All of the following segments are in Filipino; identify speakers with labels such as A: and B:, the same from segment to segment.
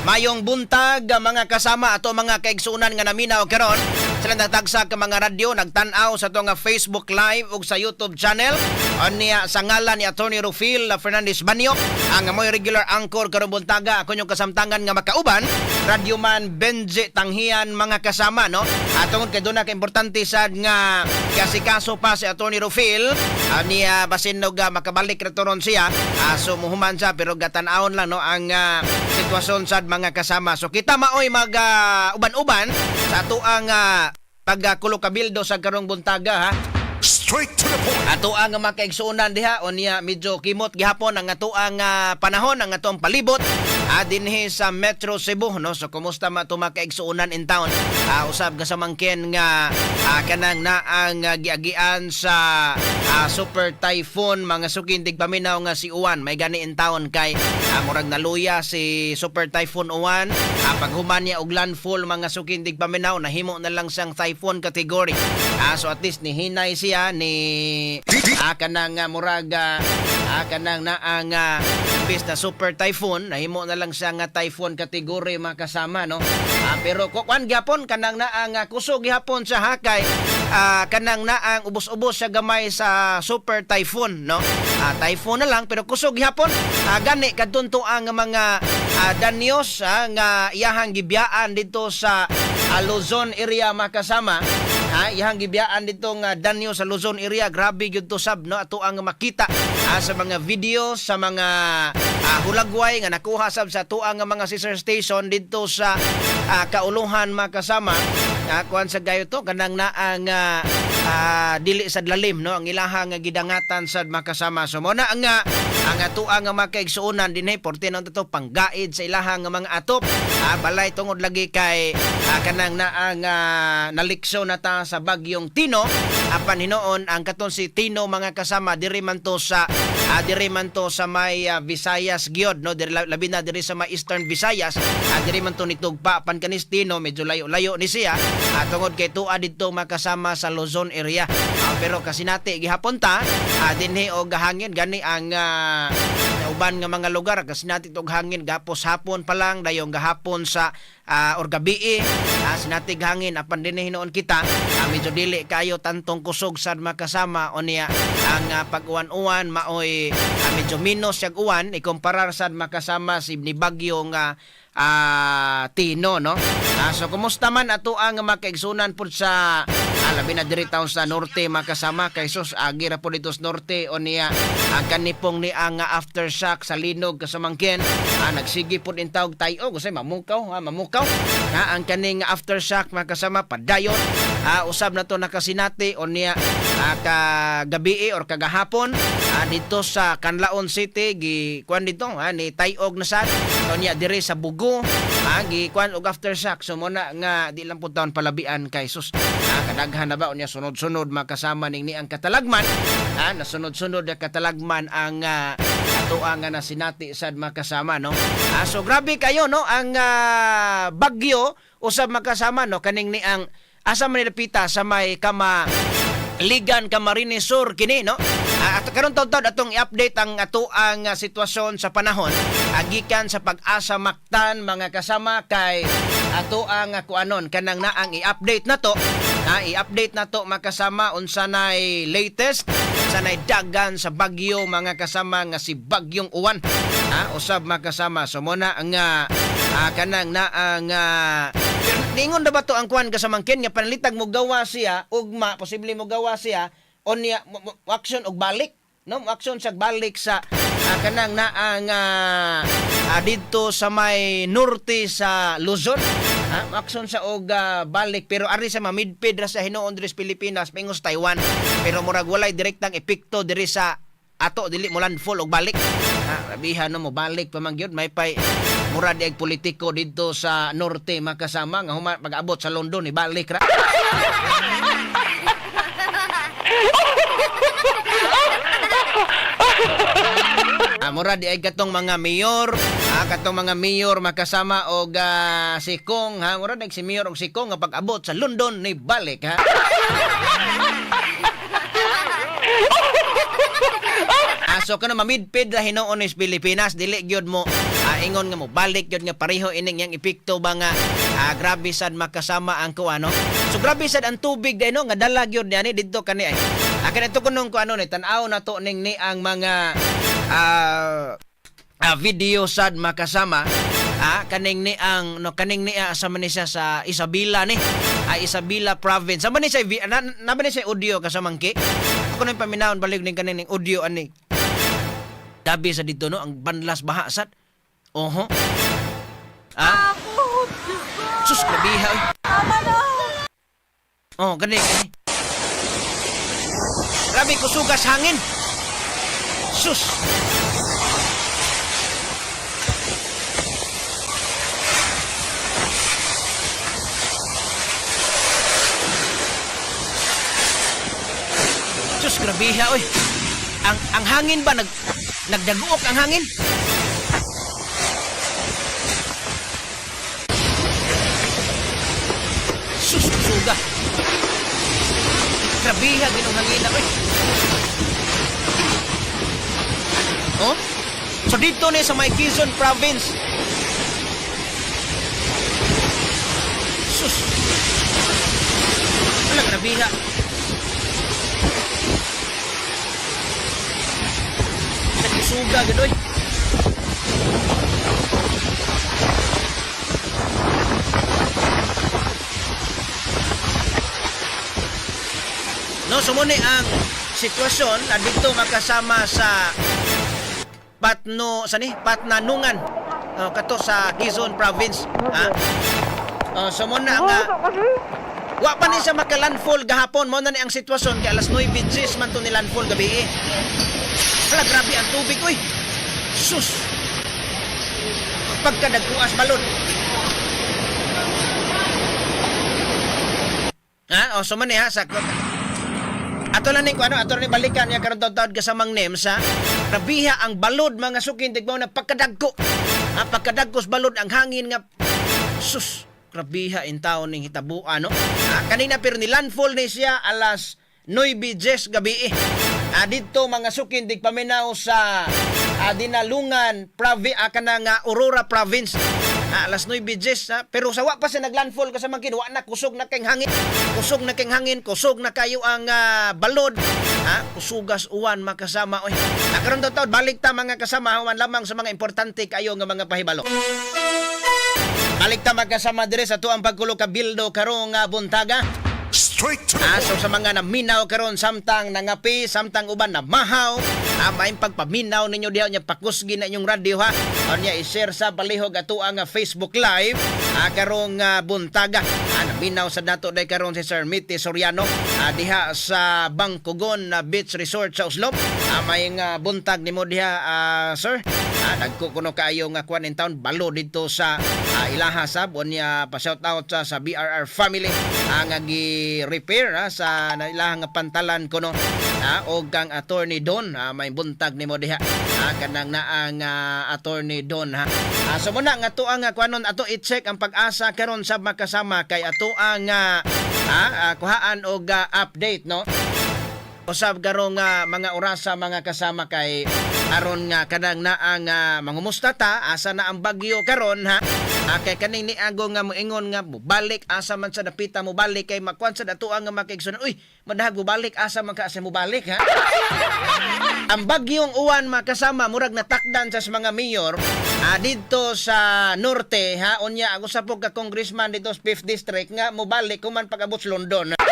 A: Mayong buntag ah, mga kasama ato mga kaigsunan nga naminaw karon. Sila nagtagsa ka mga radyo nagtan-aw sa to nga Facebook Live ug sa YouTube channel niya? Sa ngalan ni Attorney Rufil Fernandez Banyo ang mo'y regular anchor karong buntaga. Ako yung kasamtangan nga makauban Radio Man Benji Tanghian mga kasama no? Atong kay na ka importante sad nga kasikaso pa si Attorney Rufil uh, niya basin no ga makabalik retoron siya. Uh, so muhuman siya pero gatan-awon lang no ang ah, sitwasyon sad mga kasama. So kita maoy mag ah, uban-uban sa ato ang uh, pagkulo kabildo sa karong buntaga ha
B: Straight to the point.
A: Ato ang makaigsuunan diha o niya medyo kimot gihapon ang ato ang ah, panahon ang atong palibot ah, dinhi sa Metro Cebu no? So kumusta ma to makaigsuunan in town? Ah, usab ka sa mangken nga ah, kanang na ang ah, giagian sa ah, super typhoon. Mga sukindig paminaw nga si Uwan. May gani in town kay ah, murag naluya si super typhoon Uwan. Ah, paghuman niya og landfall mga sukindig paminaw nahimo na lang siyang typhoon category. Ah, so at least ni hinay siya ni ah, kanang nga murag ah, ah, kanang na ang ah, imbis na super typhoon nahimo na lang siya nga typhoon category makasama no? Ah, pero kuan gyapon kanang na ang ah, kusog gyapon sa hakay ah, kanang na ang ubos-ubos sa gamay sa super typhoon no? Ah, typhoon na lang pero kusog gyapon ah, gani kadto ang mga ah, danyos ah, nga iyahang gibiyaan dito sa ah, Luzon area makasama ha ihang gibiyaan dito nga danyo sa Luzon area. Grabe gyud to sab no? Ato ang makita ah, sa mga video sa mga ah, hulagway nga nakuha sab sa tuang nga mga sister station dito sa ah, kauluhan makasama ah, kuan sa gayo to kanang na ang ah, ah, dili sa lalim no? Ang ilahang nga gidangatan sad makasama so mo na ang ah, ang atuang nga makaigsuunan dinhi porte nang to panggaid sa ilahang nga mga atop. Ah, balay tungod lagi kay ah, kanang na ang ah, nalikso na ta sa bagyong Tino. Apan hinoon ang katon si Tino mga kasama diri man to sa ah, diri man to sa may ah, Visayas gyud no? Diri labi na diri sa may Eastern Visayas. Ah, diri man to nitugpa pan kanis Tino medyo layo-layo ni siya. Ah, tungod kay tuwa dito makasama sa Luzon area. Ah, pero kasinati gihapon ta ah, dinhi og hangin gani ang ah, uban nga mga lugar kasi natin og hangin gapos hapon pa lang dayong gahapon sa ah, or gabi uh, sinatig hangin apan din hinoon kita. Ah, medyo dili kayo tantong kusog sad makasama o niya ang ah, pag-uwan-uwan maoy ah, medyo minus yung uwan ikumparar sad makasama si ni bagyo nga ah, Tino no? Ah, so kumusta man ato ang makaigsunan pud sa ah, labi na diri taon sa norte makasama kay sus agi ra dito sa norte. O niya ang kanipong ni ang ah, aftershock sa linog kasamangkin. Ah, nagsigi pud in tawag tayo. Kasi mamukaw ha mamukaw ha ang kaning aftershock makasama padayon. Ah, usab na to nakasinati o niya ah, kagabi or kagahapon. Ah, dito sa Canlaon City gi kuan dito ha ni Tayog na sad. O niya diri sa Bugo ha gi kuan og aftershock. So mo na nga di lang pud taon palabian kay sus ah, kadaghan na ba o niya sunod-sunod? Makasama ning ni ang katalagman. Nasunod-sunod na katalagman ang ah, ato ang nga nasinati sad makasama no? Ah, so grabe kayo no? Ang ah, bagyo usab makasama no? Kaning ni ang asa man nilapita sa may kama Ligan Camarines Sur kini no? Ah, at karon taud atong i-update ang ato ang ah, sitwasyon sa panahon. Agikan sa pag-asa maktan mga kasama kay ato ang uh, kuanon. Kanang na ang i-update na to na i-update na to makasama unsa nay latest? Sa nay dagan sa bagyo mga kasama nga si bagyong uwan. Ha? Usab makasama so mo na ang ah, ah, kanang na ang ah, Ningon na ba to ang kuan kasamangkin nga panalitag mo gawa siya ugma posible mo gawa siya on niya action og balik no? Action sa balik sa ah, kanang na ang ah, ah, didto sa may norte sa Luzon Mo action sa og ah, balik pero ari sa mamidpid ra sa hinuon diri sa Pilipinas pingos Taiwan. Pero murag walay direktang epekto diri sa ato dili mo landfall og balik. Ha rabihan no mo balik pa may pay mura di politiko dito sa norte makasama nga huma pag-abot sa London ibalik ra Ah, mura di ay katong mga mayor, ah, katong mga mayor makasama og ah, si Kong, ha, mura di si mayor og si Kong nga pag-abot sa London ni balik ha. Aso ka na mamidpid ra hinoon is Pilipinas dili gyud mo ah, ingon nga mo balik yun nga pareho ining yang epekto ba nga ah, grabe sad makasama ang kuano so grabe sad ang tubig dai no? Nga dalag yun ni didto kani ay akin ito kunong kuano ni tan-aw na to ning ni ang mga ah, ah, video sad makasama ah kaning ni ang no kaning ni ah, sa man siya sa Isabela ni ah, Isabela province sa man siya na, na man ni siya audio kasamangki ako na yung paminahon balik ning kaning ning audio ani Dabi sa dito no ang banlas baha sad. Oho. Ah,
C: ko.
A: sus.
C: Tama na.
A: Oh, gani gani. Grabe kusugas hangin. Sus. Sus, grabiha oy. Ang ang hangin ba nag nagdaguok ang hangin? Sus, kusuga. Grabiha ginong hangin oy. Oh? So dito ni sa may province. Sus. Wala grabiha. Nagsuga gadoy. No, sumuni ang sitwasyon na dito makasama sa Patno, sa ni? Patnanungan. Oh, kato sa Quezon province. Ha? Oh, so mo na nga Wa pa ni siya makalandfall gahapon mo na ni ang sitwasyon kay alas 9:10 man to ni landfall gabi. Eh. Hala grabe ang tubig oy. Sus. Pagkadagkuas balon. Ha? O, so man ni ha, sa Ato lang ni ano, ato lang balikan niya karon taon ka sa mang names ha. Rabiha ang balod mga sukin tigbaw na pagkadagko. Ha, pagkadagkos balod ang hangin nga sus. Rabiha in taon ning hitabuan no. Ha, kanina pero ni landfall ni siya alas 9:10 gabi. Eh. Ah, dito mga sukin dig paminaw sa ah, Dinalungan Provi ah, ah, Aurora Province. Ah, alas 9:10 ha? pero sa wa pa siya naglandfall kasi man wa na kusog na keng hangin. Kusog na keng hangin, kusog na kayo ang ah, balod. Ha? Kusugas uwan makasama oy. Nakaroon daw taon balik ta mga kasama human lamang sa mga importante kayo nga mga pahibalo. Balik ta magkasama dire sa tuang pagkulo ka bildo karong nga buntaga.
B: Straight to the
A: Ah, so sa mga naminaw karon samtang nangapi, samtang uban na mahaw, may pagpaminaw ninyo diha nya pakusgi na inyong radio ha. Anya i-share sa palihog ato ang ah, Facebook Live ah, karong ah, buntaga. Ah, naminaw sa nato day karon si Sir Mitty Soriano ah, diha sa Bangkugon na Beach Resort sa Uslop. Ah, may nga buntag nimo diha ah, sir. Ah, nagko kuno kayo nga kuan in town. Balo dito sa ah, Ilaha sab. Unya pa shout out sa, sa BRR family. Ang nga gi-repair ha, sa na ilang pantalan kuno. Ha, o kang attorney Don. Ha, may buntag nimo diha. Ha, kanang naang uh, attorney Don ha. Ah, so muna nga to ang kuanon ato i-check ang pag-asa karon sa makasama kay ato ang ah, ha, ah, kuhaan og ah, update no? Usab karong nga mga orasa mga kasama kay aron nga kadang na ang uh, mangumusta ta asa na ang bagyo karon ha? Ah, kay kaning ni ago nga moingon nga balik asa man sa napita mo balik kay makwan sa dato nga makaigsunan uy madahag mo balik asa man ka asa mo balik ha? Ang bagyong uwan makasama murag natakdan sa mga mayor ah, dito sa norte ha? Unya ako sa pog ka congressman dito sa 5th district nga mo balik kuman pag-abot London. O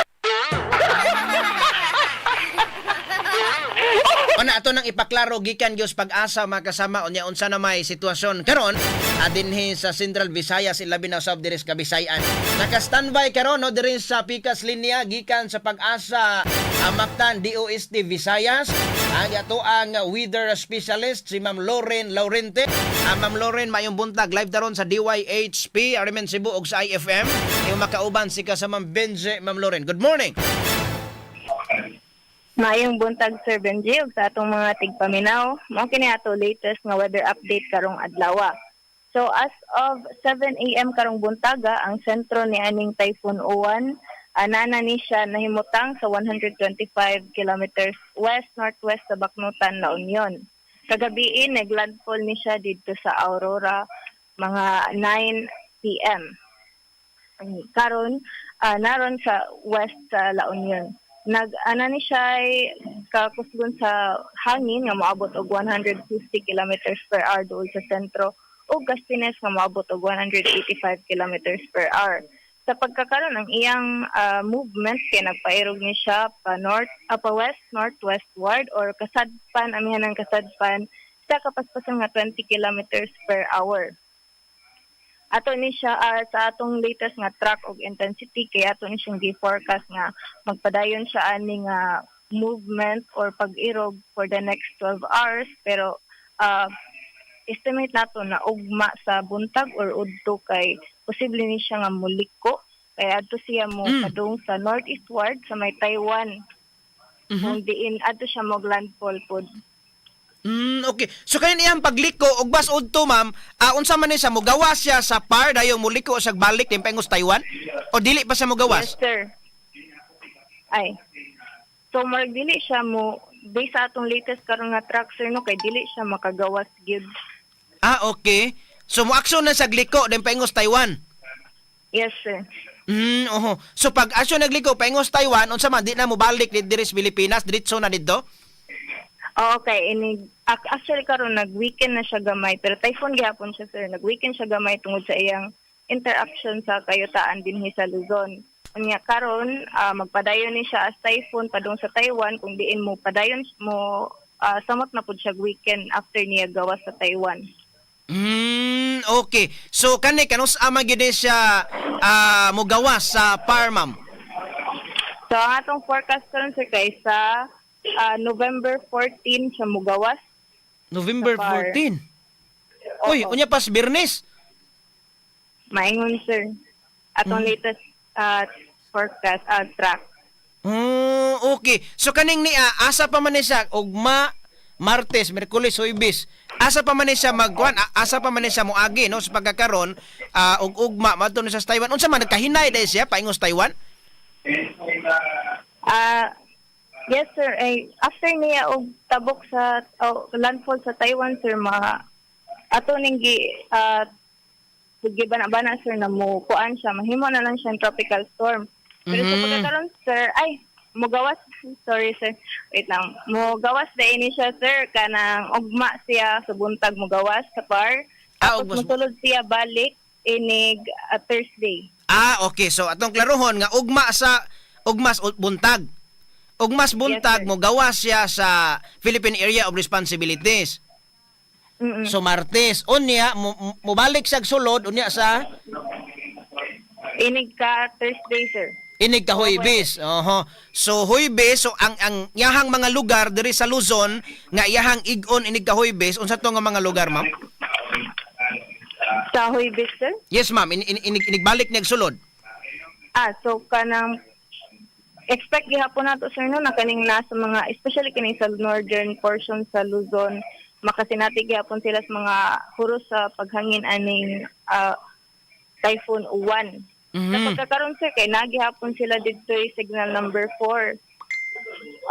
A: ato nang ipaklaro gikan gyud pag-asa makasama unya unsa na may sitwasyon karon adinhi sa Central Visayas ilabi na usab diri sa Kabisayan. Naka-standby karon no diri sa Pikas linya gikan sa pag-asa Amaktan DOST Visayas. Ang ato ang weather specialist si Ma'am Lauren Laurente. Ah, Ma'am Lauren mayong buntag live daron sa DYHP Arimen Cebu ug sa IFM. Yung makauban si ka sa Ma'am Benje Ma'am Lauren. Good morning.
D: Maayong buntag Sir Benji sa atong mga tigpaminaw. Mao kini ato latest nga weather update karong adlaw. So as of 7 AM karong buntaga, ang sentro ni aning Typhoon Uwan anana ni siya nahimutang sa 125 kilometers west northwest sa Baknutan, La Union. kagabi naglandfall ni siya dito sa Aurora mga 9 p.m. Karon ah, naron sa west sa La Union. Nag ana ni siya kakusgon sa hangin nga moabot og 150 kilometers per hour dool sa sentro ug gastines nga moabot og 185 kilometers per hour. Sa pagkakaroon ng iyang ah, movement kay nagpairog ni siya pa north ah, pa west northwestward or kasadpan amihan ng kasadpan sa kapaspasan nga 20 kilometers per hour ato ni siya ah, sa atong latest nga track og intensity kay ato ni siyang gi-forecast nga magpadayon siya ani nga movement or pag-irog for the next 12 hours pero ah, estimate nato na ugma sa buntag or udto kay posible ni siya nga muliko kay adto siya mo
A: Mm.
D: padung sa northeastward sa may Taiwan
A: Mhm.
D: kung diin adto siya mo landfall pod
A: Mm, okay. So kanin iyang pagliko og bas udto ma'am, ah, unsa man ni sa mugawa siya sa par dayon muliko sa balik din pengos Taiwan? O dili pa siya mugawas?
D: Yes, sir. Ay. So, marag dili siya mo, based sa atong latest karon nga track, sir, no, kay dili siya makagawas gyud.
A: Ah, okay. So mo aksyon na sa gliko din pengos Taiwan.
D: Yes, sir.
A: Mm, oho. So pag aksyon nagliko pengos Taiwan, unsa man di na mo balik diri sa Pilipinas, diretso na dito?
D: Oo, okay. Ini, ac- actually, karon nag-weekend na siya gamay, pero typhoon gihapon siya, sir. Nag-weekend siya gamay tungod sa iyang interaction sa kayutaan din sa Luzon. Unya karon ah, magpadayon ni siya as typhoon padung sa Taiwan kung diin mo padayon mo ah, samot na pud siya weekend after niya gawas sa Taiwan.
A: Mm, okay. So kani kanus ama gyud siya ah, mugawas sa par ma'am.
D: So, ang atong forecast karon sir kay sa ah, November 14 siya mugawas.
A: November
D: Sa par.
A: 14. Uy,
D: Oo.
A: unya pas Birnes.
D: Maingon sir. Atong latest ah, forecast ah, track.
A: Oh, okay. So kaning ni ah, asa pa man siya ugma Martes, Merkulis, Huwebes. Asa pa man siya magkuan, asa pa man siya moagi no sa pagkakaron ah, ug ugma madto sa Taiwan. Unsa man nagkahinay dahil siya paingos Taiwan?
D: Ah, yes sir. Ay, after niya og tabok sa oh, landfall sa Taiwan sir mga ato ning gi ah sige bana-bana sir na mo kuan siya mahimo na lang siyang tropical storm. Pero sa
A: Mhm.
D: pagkakaroon sir, ay mugawas sorry sir. Wait lang. Mugawas na ini siya sir kanang ugma siya sa buntag mugawas sa par.
A: Ah,
D: Tapos
A: ugmas-
D: mutulod siya balik inig ah, Thursday.
A: Ah, okay. So atong klarohon nga ugma sa ugmas u- buntag. Ugmas buntag
D: sir.
A: mo gawa siya sa Philippine Area of Responsibilities.
D: Mm-mm.
A: So Martes, unya mobalik sa sulod unya sa
D: Inig ka Thursday sir.
A: Inig ka Huwebes. Oho. So Huwebes, so ang ang iyahang mga lugar diri sa Luzon nga iyahang igon inig ka Huwebes, unsa to nga mga lugar, ma'am?
D: Sa Huibis sir.
A: Yes, ma'am. In, in, inig, inigbalik niya sulod.
D: Ah, so kanang expect gihapon nato sir no na kaning nasa mga especially kini sa northern portion sa Luzon makasinati gihapon sila sa mga huros sa paghangin aning ah, typhoon Uwan.
A: Mhm.
D: Sa pagkakaroon sir kay nagihapon sila dito yung signal number 4.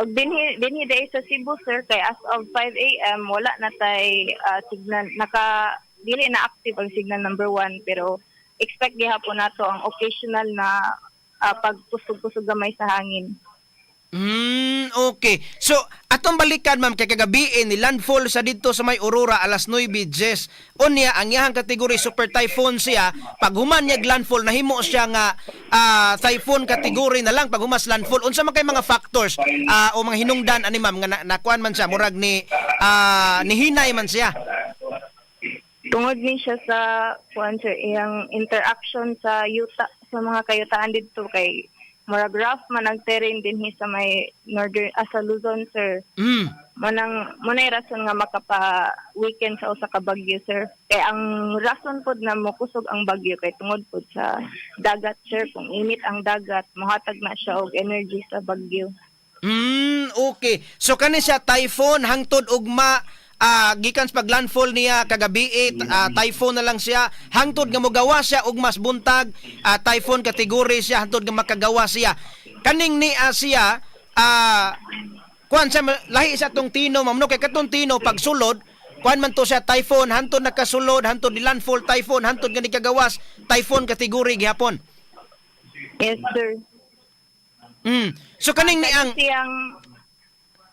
D: Og dinhi dinhi day sa Cebu sir kay as of 5 AM wala na tay ah, signal naka dili na active ang signal number 1 pero expect gihapon nato ang occasional na ah, pagpusog-pusog gamay sa hangin.
A: Mm, okay. So, atong balikan ma'am kay kagabi eh, ni landfall sa dito sa may Aurora alas 9:10. Unya ang iyahang kategory super typhoon siya. Pag human niya landfall nahimo siya nga ah, typhoon category na lang pag humas landfall. Unsa man kay mga factors ah, o mga hinungdan ani ma'am nga na, nakuan man siya murag ni ah, nihinay man siya.
D: Tungod ni siya sa kuan sir iyang interaction sa yuta sa mga kayutaan dito kay murag rough man ang terrain dinhi sa may northern ah, sa Luzon sir.
A: Mm.
D: Manang munay rason nga makapa weekend sa usa ka bagyo sir. Kay ang rason pod na mokusog ang bagyo kay tungod pod sa dagat sir kung init ang dagat mohatag na siya og energy sa bagyo.
A: Mm, okay. So kani siya typhoon hangtod ugma ah gikan sa paglandfall niya kagabi eh, t- ah, typhoon na lang siya hangtod nga mogawa siya ug mas buntag ah, typhoon category siya hangtod nga makagawa siya kaning ni ah, siya ah kuan sa lahi sa tong tino ma'am no kay katong tino pag sulod kuan man to siya typhoon hantod nakasulod hantod ni landfall typhoon hantod gani kagawas typhoon kategory gihapon.
D: Yes, sir.
A: Mm. So kaning ni ang
D: siyang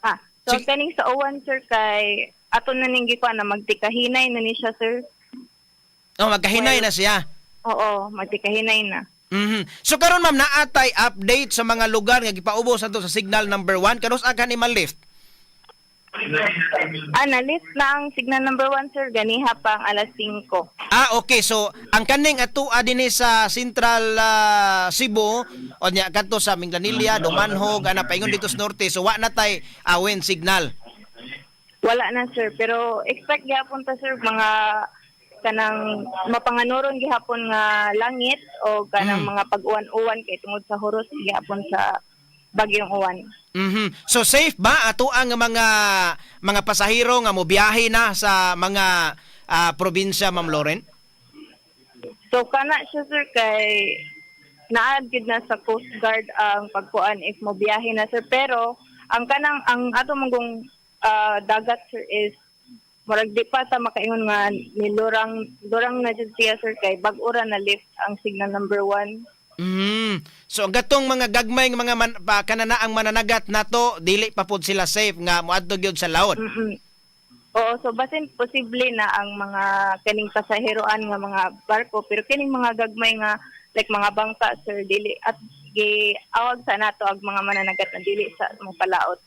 D: ah so
A: Sige.
D: kaning sa uwan sir kay ato na ning gikuan na magtikahinay na ni siya sir
A: oh, magkahinay na siya.
D: oo magtikahinay na
A: Mhm. So karon ma'am naatay update sa mga lugar nga gipaubos ato sa signal number 1 kanos aga ni lift.
D: ah na-lift na ang signal number 1 sir ganiha pa ang alas 5
A: Ah, okay. So, ang kaning atua dinhi sa Central ah, Cebu, o nya kadto sa Minglanilla, Dumanhog, ana paingon dito sa norte. So, wa na tay ah, wind signal.
D: Wala na sir pero expect gihapon ta sir mga kanang mapanganuron gihapon nga langit o kanang
A: Mm.
D: mga pag-uwan-uwan kay tungod sa huros gihapon sa bagyong uwan
A: Mhm. So, safe ba ato ang mga mga pasahero nga mobiyahe na sa mga ah, probinsya, Ma'am Lauren?
D: So kana siya sir kay naad gid na sa Coast Guard ang pagkuan if mo biyahe na sir pero ang kanang ang ato mong ah, dagat sir is murag di pa ta makaingon nga ni lurang lurang na jud siya sir kay bag-ura na lift ang signal number one.
A: Mhm. So, ang gatong mga gagmay nga mga man, pa, kananaang mananagat nato, dili pa pud sila safe nga moadto gyud sa laot.
D: Mm-mm. Oo, so basin posible na ang mga kaning pasaheroan nga mga barko pero kining mga gagmay nga like mga bangka sir dili at gi awag sa nato ang mga mananagat na dili sa mga palaot.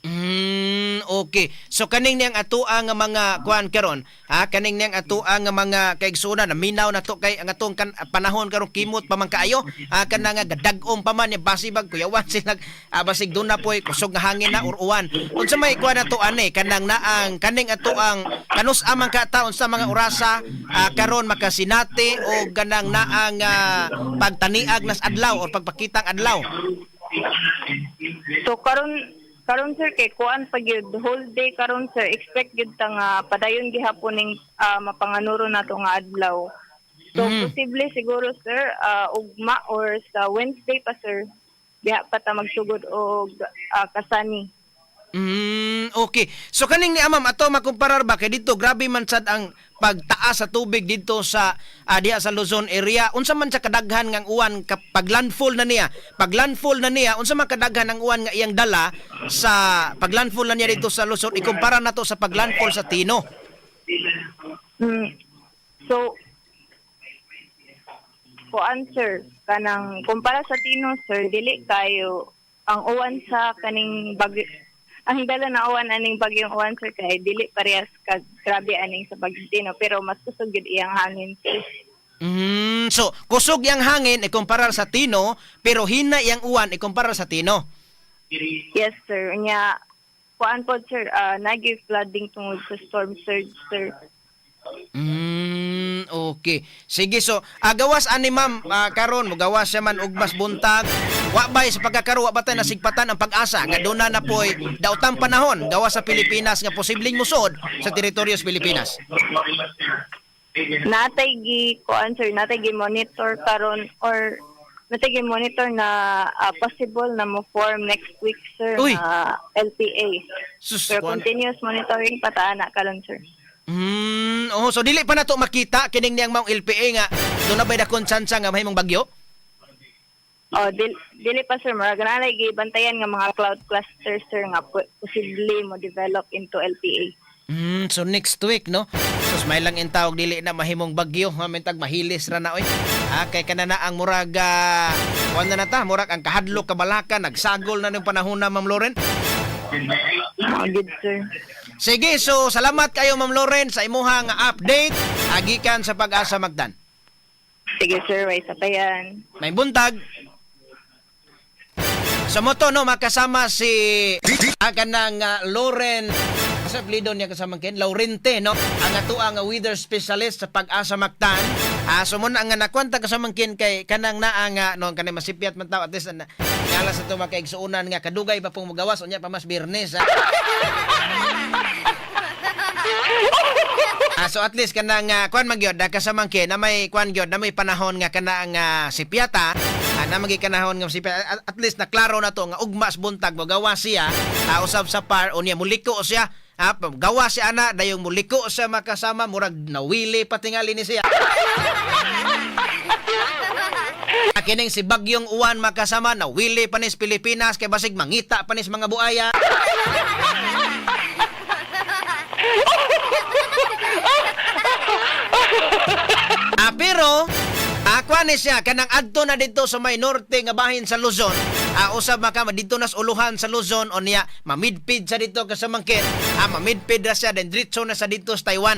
A: Mm, okay. So kaning niyang atuang nga mga kuan karon, ha, kaning niyang atuang nga mga kaigsunan na minaw na to kay ang atong kan, panahon karon kimot pa man kaayo, ha, kana nga gadag-om pa man basibag kuyawan sila ah, basig doon na poy kusog nga hangin na or uwan. Unsa may kuan ato ani kanang naang kaning atuang kanus amang kataon sa mga orasa ah, karon makasinati o ganang naang ah, pagtaniag nas adlaw or pagpakitang adlaw.
D: So karon karon sir kay kuan pag yun, whole day karon sir expect gid ta nga padayon gihapon ning ah, mapanganuro nato nga adlaw. So
A: Mhm.
D: posible siguro sir ah, ugma or sa Wednesday pa sir diha pa ta magsugod og ah, kasani.
A: Mm, okay. So kaning ni amam ato makumparar ba kay dito grabe man sad ang pagtaas sa tubig dito sa ah, diha sa Luzon area. Unsa man sa kadaghan ngang uwan kapag landfall na niya? Pag landfall na niya, unsa man kadaghan ang uwan nga iyang dala sa pag landfall na niya dito sa Luzon ikumpara nato sa pag landfall sa Tino.
D: Mm. So kuan sir kanang kumpara sa Tino sir dili kayo ang uwan sa kaning bagyo ang dala na uwan aning bagyong uwan sir kay dili parehas kag grabe aning sa Tino pero mas kusog gid iyang hangin sir.
A: Mm, so kusog yang hangin ikumpara sa Tino pero hina yang uwan ikumpara sa Tino.
D: Yes sir. Nya kuan po sir uh, nagi flooding tungod sa storm surge sir.
A: Mm, okay. Sige so, agawas ani ma'am ah, karon mugawas siya man og mas buntag. Wa bay sa pagkakaro wa ba tay nasigpatan ang pag-asa nga duna na poy daotang panahon gawas sa Pilipinas nga posibleng musod sa teritoryo sa Pilipinas.
D: natay gi kuan sir natay gi monitor karon or natay gi monitor na ah, possible na mo form next week sir
A: Uy!
D: na LPA
A: Sus,
D: pero
A: kuan.
D: continuous monitoring pataana karon sir
A: Mm, oh, so dili pa nato makita kining niyang maong LPA nga do na bay dakon tsansa nga mahimong bagyo.
D: Oh dil, dili pa sir murag na bantayan nga mga cloud clusters sir nga po- possibly mo develop into LPA
A: Mm, so next week no. So may lang in tawag dili na mahimong bagyo, mamintag mahilis ra na oy. Ah, kay kana na ang murag uh, na nata, murag ang kahadlok kabalakan, nagsagol na ng panahon na Ma'am Lauren.
D: oh good sir
A: Sige, so salamat kayo Ma'am Lauren sa imuha nga update agikan sa pag-asa Magdan.
D: sige sir way sabayan
A: May buntag. Sa moto no makasama si aga ng uh, Lauren. Sa plido niya kasama ken? Laurente no? Ang ato ang weather specialist sa pag-asa Mactan ah so mo na nga nakwanta kasama ken kay kanang naa nga no kanay masipyat man taw at least na ngala sa to makaigsuunan nga kadugay pa pong magawas. Unya pa mas birnes ha Ah, so at least kanang uh, kuan magyod da kasama ken na may kuan gyud na may panahon nga kana nga sipyata. ah, na magi kanahon nga sipyata at, at least na klaro na to nga ugmas buntag mo. Gawa siya ah, usab sa par unya muliko siya. Ha, gawa si ana dayong muliko sa makasama murag nawili patingali ni siya. Kining si Bagyong Uwan makasama nawili panis Pilipinas kay basig mangita panis mga buaya. Ah, pero Aqua ni siya kanang adto na dito sa may norte nga bahin sa Luzon. Ah, usab maka dito nas uluhan sa Luzon o niya mamidpid sa dito kasamangkin. Ah, mamidpid na siya then diretso na sa dito sa Taiwan.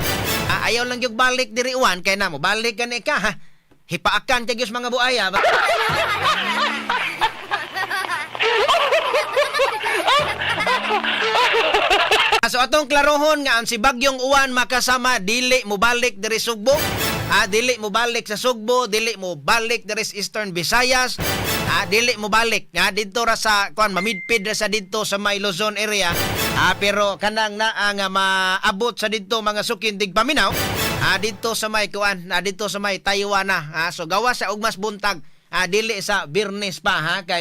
A: Ah, ayaw lang yung balik diri uwan kay na mo balik ka ka ha. Hipaakan kay gyud mga buaya ba? So atong klarohon nga ang si Bagyong Uwan makasama dili mo balik diri Sugbo. Ah, dili mo balik sa Sugbo, dili mo balik diri sa Eastern Visayas. Ah, dili mo balik nga dito ra sa kuan mamidpid ra sa dito sa may Luzon area. Ah, pero kanang naa nga maabot sa dito mga sukin dig paminaw. Ah, dito sa may kuan, ah, dito sa may Taiwan na. Ah, so gawa sa ugmas buntag. Ah, dili sa Birnes pa ha kay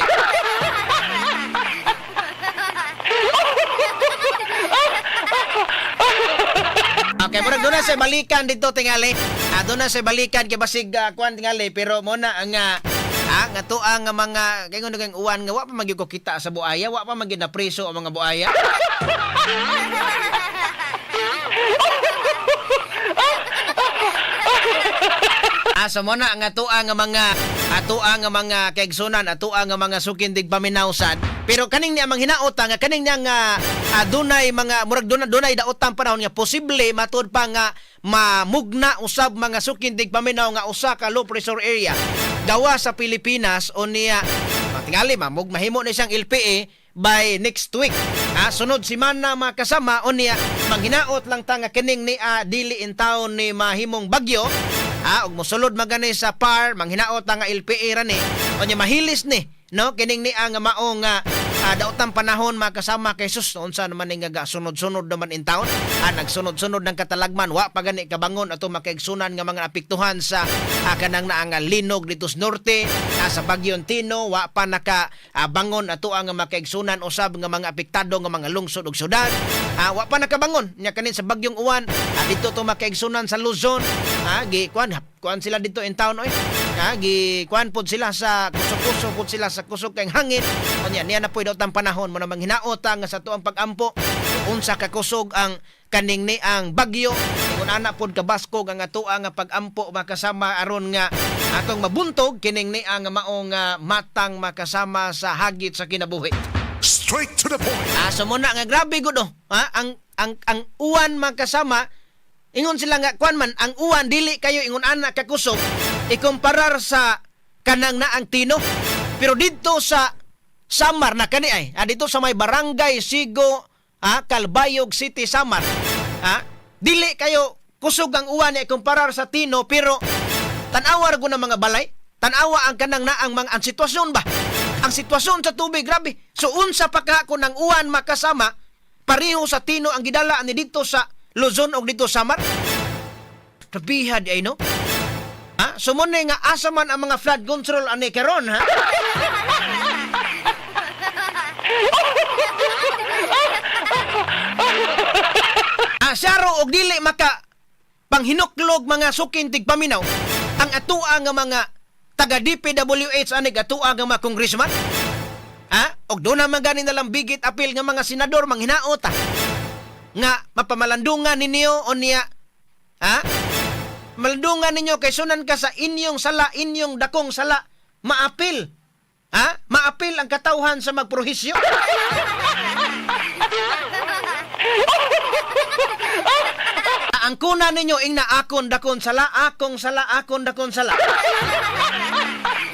A: Okay, murag doon sa balikan dito tingali. Ah, doon na sa balikan kay basig uh, kuan tingali pero mo na ang ah, ah, nga to ang mga kay ngono kang uwan nga wa pa magyud kita sa buaya, wa pa magyud na preso ang mga buaya. Ah, so mo na ang atua nga mga atua nga mga kaigsunan, atua nga mga sukindig paminawsan. Pero kaning niya mang hinaota nga kaning niya nga ah, dunay mga murag dunay dunay daotang panahon nga posible matud pa nga mamugna usab mga sukindig paminaw nga usa ka low pressure area gawa sa Pilipinas o niya matingali mamug mahimo ni siyang LPA by next week. Ah, sunod si Mana makasama o niya manghinaot lang ta nga kining ni ah, dili in town ni mahimong bagyo. Ah, ug mosulod magani sa par manghinaot nga LPA ra ni. O niya mahilis ni no kining ni ang maong nga ah, daotang panahon makasama kay sus unsa naman ni nga sunod-sunod naman in town. Ah, nagsunod-sunod ng katalagman. Wa pa gani kabangon ato makaigsunan nga mga apektuhan sa ah, kanang naa nga linog dito sa norte. Ah, sa Bagyon Tino wa pa naka ah, bangon ato ang makaigsunan usab nga mga apektado nga mga lungsod ug syudad. Ah, wa pa nakabangon nya kanin sa Bagyong Uwan. Ah, dito to makaigsunan sa Luzon. Ah, gi kuan kuan sila dito in town oy. Ha gi kuan pod sila sa kusog-kusog pod sila sa kusog kay hangin unya niya na daw tang panahon mo namang hinaot nga sa tuang pagampo unsa ka kusog ang kaning ni ang bagyo ingon ana pod kabaskog ang atoa nga pagampo makasama aron nga atong mabuntog kining ni ang maong nga matang makasama sa hagit sa kinabuhi
B: Straight to the point.
A: Ah, so muna nga grabe gud oh. Ha? Ang ang ang uwan magkasama ingon sila nga kuan man ang uwan dili kayo ingon ana ka kusog ikumparar sa kanang naang tino. Pero dito sa Samar na kani ay, ah, dito sa may barangay Sigo, ah, Calbayog City, Samar. Ah, dili kayo kusog ang uwan niya ikumparar sa tino pero tanawar ko ng mga balay. Tanawa ang kanang naang mga ang sitwasyon ba? Ang sitwasyon sa tubig, grabe. So unsa pa ka ko ng uwan makasama, pareho sa tino ang gidala ni dito sa Luzon o dito sa Samar. Trabihad ay no? Ha? So mo nga asa man ang mga flood control ani karon ha? Ah, saro og dili maka panghinuklog mga sukintig paminaw. Ang atua nga mga taga DPWH anig atua nga mga congressman ha? Og do na magani na lang bigit apil nga mga senador manghinaot ah. nga mapamalandungan ninyo o niya ha? Malandungan ninyo kay sunan ka sa inyong sala inyong dakong sala maapil ha? Maapil ang katawhan sa magprohisyo ang kuna ninyo ing na akon dakon sala akong sala akon dakon sala